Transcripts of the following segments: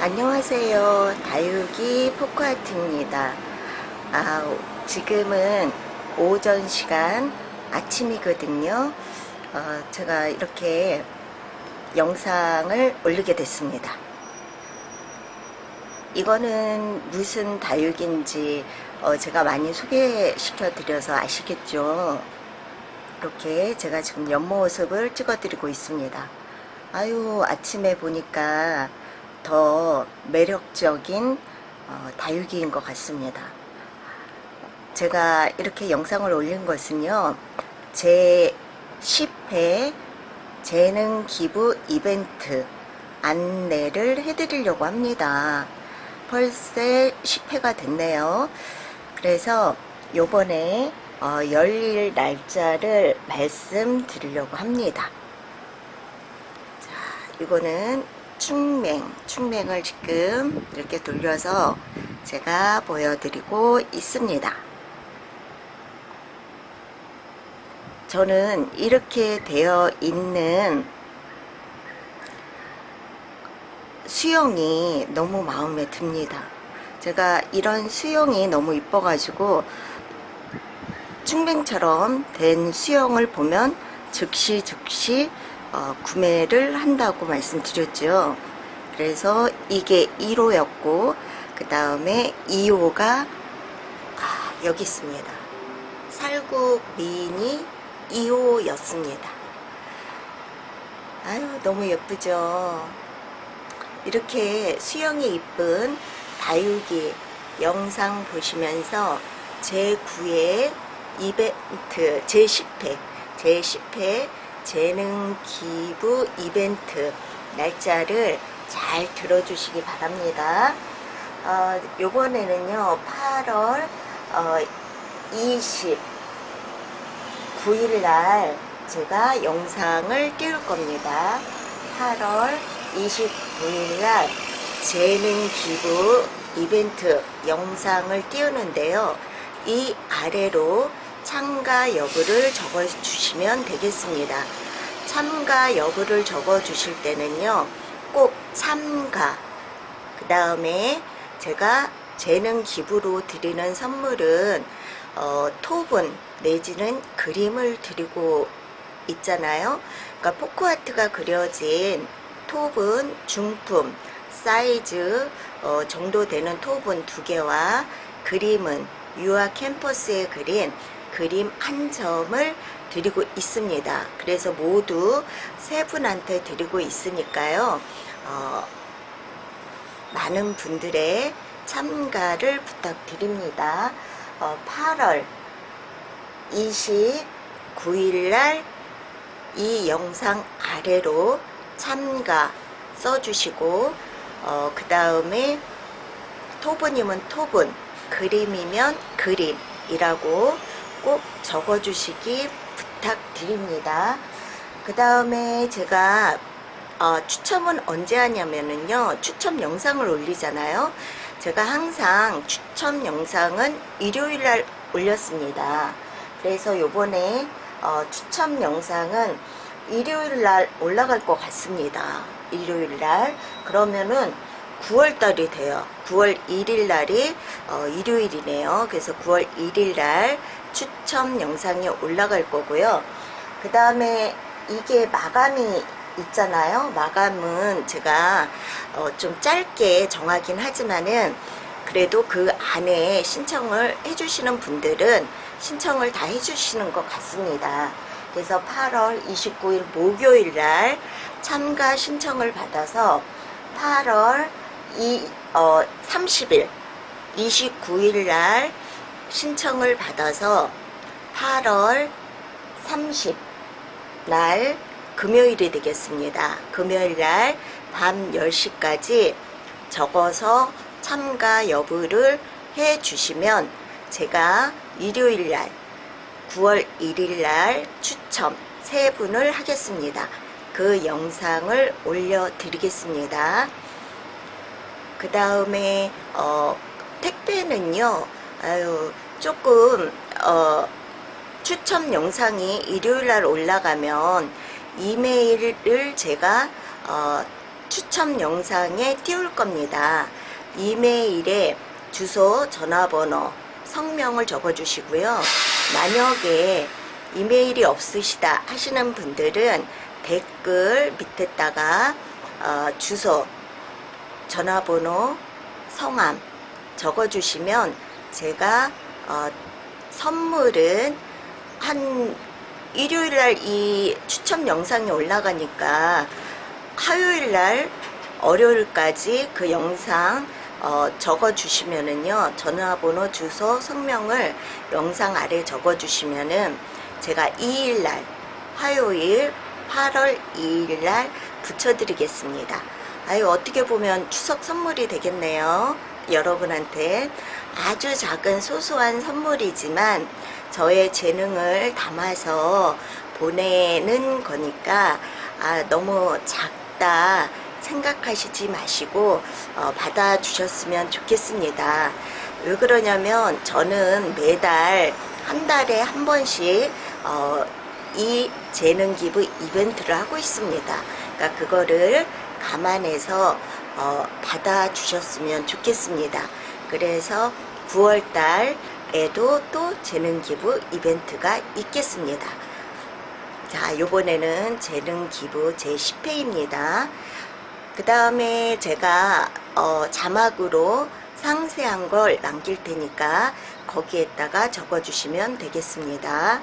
안녕하세요. 다육이 포크아트입니다. 아, 지금은 오전 시간 아침이거든요. 어, 제가 이렇게 영상을 올리게 됐습니다. 이거는 무슨 다육인지 어, 제가 많이 소개시켜 드려서 아시겠죠? 이렇게 제가 지금 옆모습을 찍어 드리고 있습니다. 아유, 아침에 보니까 더 매력적인 어, 다육이인 것 같습니다. 제가 이렇게 영상을 올린 것은요, 제 10회 재능 기부 이벤트 안내를 해드리려고 합니다. 벌써 10회가 됐네요. 그래서 요번에 어, 열릴 날짜를 말씀드리려고 합니다. 자, 이거는 충맹, 충맹을 지금 이렇게 돌려서 제가 보여드리고 있습니다. 저는 이렇게 되어 있는 수영이 너무 마음에 듭니다. 제가 이런 수영이 너무 이뻐가지고 충맹처럼 된 수영을 보면 즉시 즉시 어, 구매를 한다고 말씀드렸죠. 그래서 이게 1호였고 그 다음에 2호가 아, 여기 있습니다. 살구 미니 2호였습니다. 아유 너무 예쁘죠. 이렇게 수영이 이쁜 다육이 영상 보시면서 제 9회 이벤트 제 10회 제 10회 재능 기부 이벤트 날짜를 잘 들어주시기 바랍니다. 어, 요번에는요, 8월 어, 29일 날 제가 영상을 띄울 겁니다. 8월 29일 날 재능 기부 이벤트 영상을 띄우는데요. 이 아래로 참가 여부를 적어 주시면 되겠습니다. 참가 여부를 적어 주실 때는요, 꼭 참가, 그 다음에 제가 재능 기부로 드리는 선물은 어, 토분 내지는 그림을 드리고 있잖아요. 그러니까 포크아트가 그려진 톱은 중품 사이즈 어, 정도 되는 톱은 두 개와 그림은 유아 캠퍼스에 그린 그림 한 점을 드리고 있습니다. 그래서 모두 세 분한테 드리고 있으니까요. 어, 많은 분들의 참가를 부탁드립니다. 어, 8월 29일 날 이 영상 아래로 참가 써주시고 어, 그 다음에 토분이면 토분 그림이면 그림이라고 꼭 적어주시기 부탁드립니다. 그 다음에 제가 어, 추첨은 언제 하냐면은요 추첨 영상을 올리잖아요. 제가 항상 추첨 영상은 일요일 날 올렸습니다. 그래서 요번에 어, 추첨 영상은 일요일 날 올라갈 것 같습니다. 일요일 날. 그러면은 9월 달이 돼요. 9월 1일 날이 어, 일요일이네요. 그래서 9월 1일 날 추첨 영상이 올라갈 거고요 그 다음에 이게 마감이 있잖아요. 마감은 제가 어, 좀 짧게 정하긴 하지만은 그래도 그 안에 신청을 해주시는 분들은 신청을 다 해주시는 것 같습니다. 그래서 8월 29일 목요일 날 참가 신청을 받아서 8월 이, 어, 30일 29일 날 신청을 받아서 8월 30 날 금요일이 되겠습니다. 금요일 날 밤 10시까지 적어서 참가 여부를 해 주시면 제가 일요일 날 9월 1일 날 추첨 세 분을 하겠습니다. 그 영상을 올려 드리겠습니다. 그 다음에 어, 택배는요. 아유 조금 어, 추첨 영상이 일요일 날 올라가면 이메일을 제가 어, 추첨 영상에 띄울 겁니다. 이메일에 주소, 전화번호, 성명을 적어주시고요. 만약에 이메일이 없으시다 하시는 분들은 댓글 밑에다가 어, 주소, 전화번호, 성함 적어주시면 제가 어, 선물은 한 일요일 날 이 추첨 영상이 올라가니까 화요일 날 월요일까지 그 영상 어, 적어 주시면은요 전화번호 주소 성명을 영상 아래 적어 주시면은 제가 2일 날 화요일 8월 2일 날 붙여드리겠습니다. 아유 어떻게 보면 추석 선물이 되겠네요. 여러분한테 아주 작은 소소한 선물이지만 저의 재능을 담아서 보내는 거니까 아, 너무 작다 생각하시지 마시고 어, 받아주셨으면 좋겠습니다. 왜 그러냐면 저는 매달 한 달에 한 번씩 어, 이 재능 기부 이벤트를 하고 있습니다. 그러니까 그거를 감안해서 어, 받아주셨으면 좋겠습니다. 그래서 9월 달에도 또 재능 기부 이벤트가 있겠습니다. 자, 요번에는 재능 기부 제 10회입니다. 그 다음에 제가 어, 자막으로 상세한 걸 남길 테니까 거기에다가 적어주시면 되겠습니다.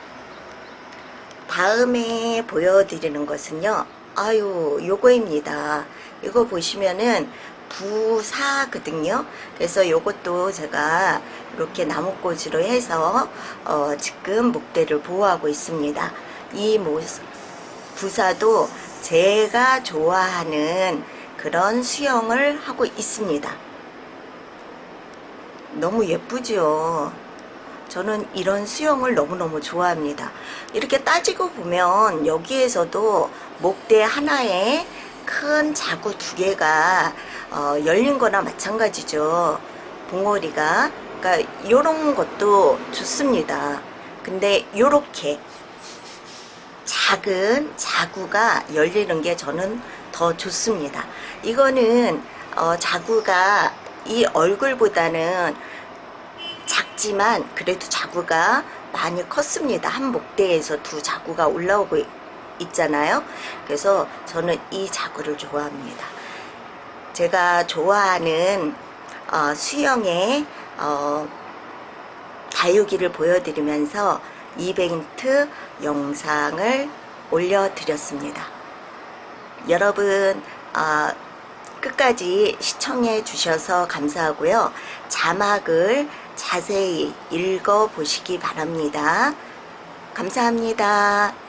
다음에 보여드리는 것은요. 아유, 요거입니다. 이거 보시면은 부사거든요. 그래서 요것도 제가 이렇게 나무꽂이로 해서 어, 지금 목대를 보호하고 있습니다. 이 모, 부사도 제가 좋아하는 그런 수영을 하고 있습니다. 너무 예쁘죠? 저는 이런 수영을 너무너무 좋아합니다. 이렇게 따지고 보면 여기에서도 목대 하나에 큰 자구 두 개가 어, 열린 거나 마찬가지죠. 봉오리가. 그러니까 이런 것도 좋습니다. 근데 요렇게 작은 자구가 열리는 게 저는 더 좋습니다. 이거는 어, 자구가 이 얼굴보다는 작지만 그래도 자구가 많이 컸습니다. 한 목대에서 두 자구가 올라오고 있- 있잖아요. 그래서 저는 이 자구를 좋아합니다. 제가 좋아하는 어, 수영의 어, 다육이를 보여드리면서 이벤트 영상을 올려드렸습니다. 여러분 어, 끝까지 시청해 주셔서 감사하고요. 자막을 자세히 읽어 보시기 바랍니다. 감사합니다.